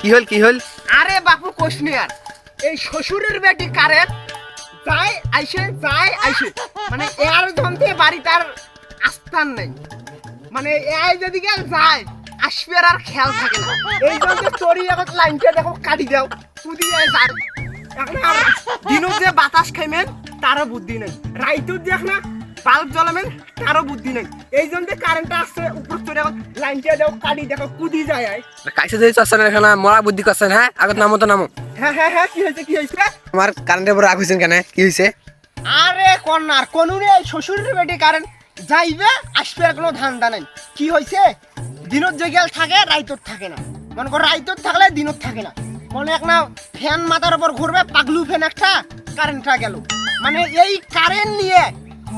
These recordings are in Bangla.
কি হল কি হল? আরে বাপু কোশনি আর। এই শ্বশুরের বেটি কারেন্ট যায়, আইসে যায়, আইসে। মানে এর ধমতে বাড়ি তার আস্থান নেই। মানে এই যেদিকে যায়। আসবে আর খেয়াল থাকে না। এই জন্য চড়ি এখন লাইনটা দেখো, কাটি দাও। এখন আর দিনত যে বাতাস খাইমেন, তারও বুদ্ধি নেই। রাইতুর দেখ না বাল্ব জ্বলাবেন তারও বুদ্ধি নেই। এই জন্য কারেন্টটা আসছে এখন দেখো কাটি দেখো কুদি যায়। কাইছে ধরে চচ্ছেন এখানে মরা বুদ্ধি করছেন হ্যাঁ আগত নামো তো নামো। হ্যাঁ হ্যাঁ হ্যাঁ কি হয়েছে কি হয়েছে আমার কারেন্টের উপর রাগ হয়েছেন কেন? কি হয়েছে আরে কন্যার কোনুরে শ্বশুরের বেটি কারেন্ট যাইবে আসবে আর কোনো ধান্দা নাই। কি হয়েছে দিনত জেগেল থাকে রাইতর থাকে না। মনে কর রাইতর থাকলে দিনত থাকে না। মনে এক না ফ্যান মাথার উপর ঘুরবে পাগলু ফ্যান একটা কারেন্টটা গেল। মানে এই কারেন্ট নিয়ে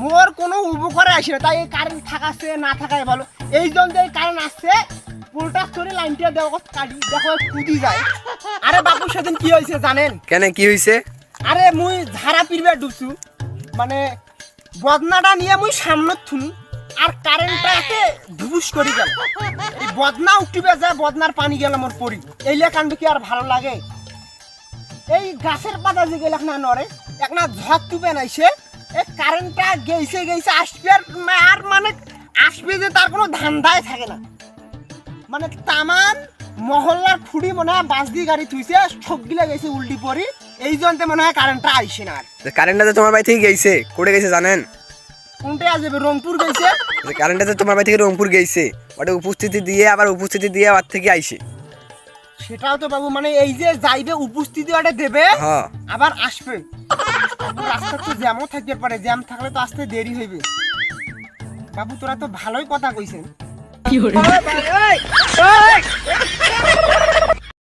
মোর কোনো উপকারে আসে না। তাই এই কারেন্ট থাকাছে না থাকাই ভালো। এই জন্য এই কারেন্ট আসছে পুরোটা চলে লাইনটা দেওয়া কাটি দেখো কুদি যায়। আরে বাপু সেদিন কি হয়েছে জানেন? কেন কি হয়েছে আরে মুই ধারা পিরবে ডুবছু। মানে বদনাটা নিয়ে মুই সামনে থুন আর কারেন্টটা একে ধুবুস করে গেল। এই বদনা উঠিবে যায় বদনার পানি গেল মোর পরি। এইলে কাণ্ড কি আর ভালো লাগে? এই গাছের পাতা যে গেলে না নরে এক না ঝড় তুবে নাইছে এই কারেন্টটা গেইছে গেইছে আসবে আর মানে আসবে যে তার কোনো ধান্দায় থাকে না। মানে তামান মহল্লার খুঁড়ি মনে হয় বাস দিয়ে গাড়ি থুইছে সবগুলা গেছে উল্টি পরি এই জন্য মনে হয় কারেন্টটা আইসে না আর। কারেন্টটা যে তোমার বাড়ি থেকে গেছে করে গেছে জানেন? কোনটা আসবে রংপুর গেছে। কারেন্টটা যে তোমার বাড়ি থেকে রংপুর গেছে ওটা উপস্থিতি দিয়ে আবার উপস্থিতি দিয়ে আবার থেকে আইসে সেটাও তো বাবু মানে এই যে যাইবে উপস্থিতি ওটা দেবে হ্যাঁ। আবার আসবে। রাস্তা তো জ্যামও থাকতে পারে জ্যাম থাকলে তো আসতে দেরি হইবে। বাবু তোরা তো ভালোই কথা কইছেন।